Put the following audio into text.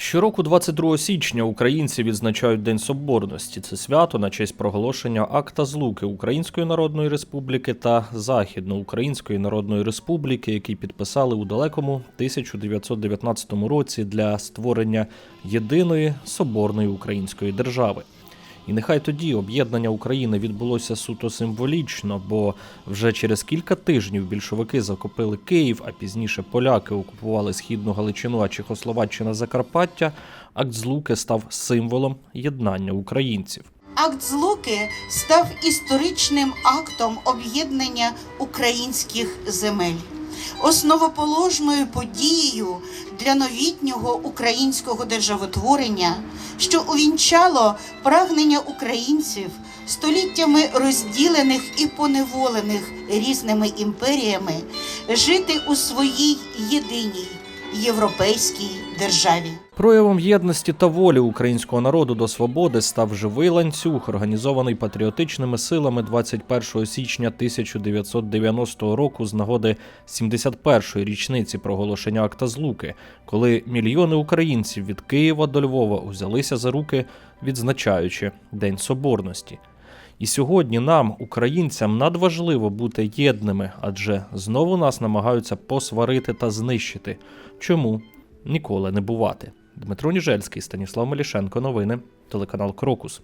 Щороку, 22 січня, українці відзначають День Соборності. Це свято на честь проголошення акта злуки Української Народної Республіки та Західноукраїнської Народної Республіки, які підписали у далекому 1919 році для створення єдиної соборної української держави. І нехай тоді об'єднання України відбулося суто символічно, бо вже через кілька тижнів більшовики захопили Київ, а пізніше поляки окупували східну Галичину, а Чехословаччина Закарпаття. Акт злуки став символом єднання українців. Акт Злуки став історичним актом об'єднання українських земель, основоположною подією для новітнього українського державотворення, що увінчало прагнення українців століттями розділених і поневолених різними імперіями жити у своїй єдиній європейській державі. Проявом єдності та волі українського народу до свободи став живий ланцюг, організований патріотичними силами 21 січня 1990 року з нагоди 71-ї річниці проголошення акта злуки, коли мільйони українців від Києва до Львова узялися за руки, відзначаючи День Соборності. І сьогодні нам, українцям, надважливо бути єдними, адже знову нас намагаються посварити та знищити. Чому ніколи не бувати? Дмитро Ніжельський, Станіслав Мелішенко. Новини, телеканал Крокус.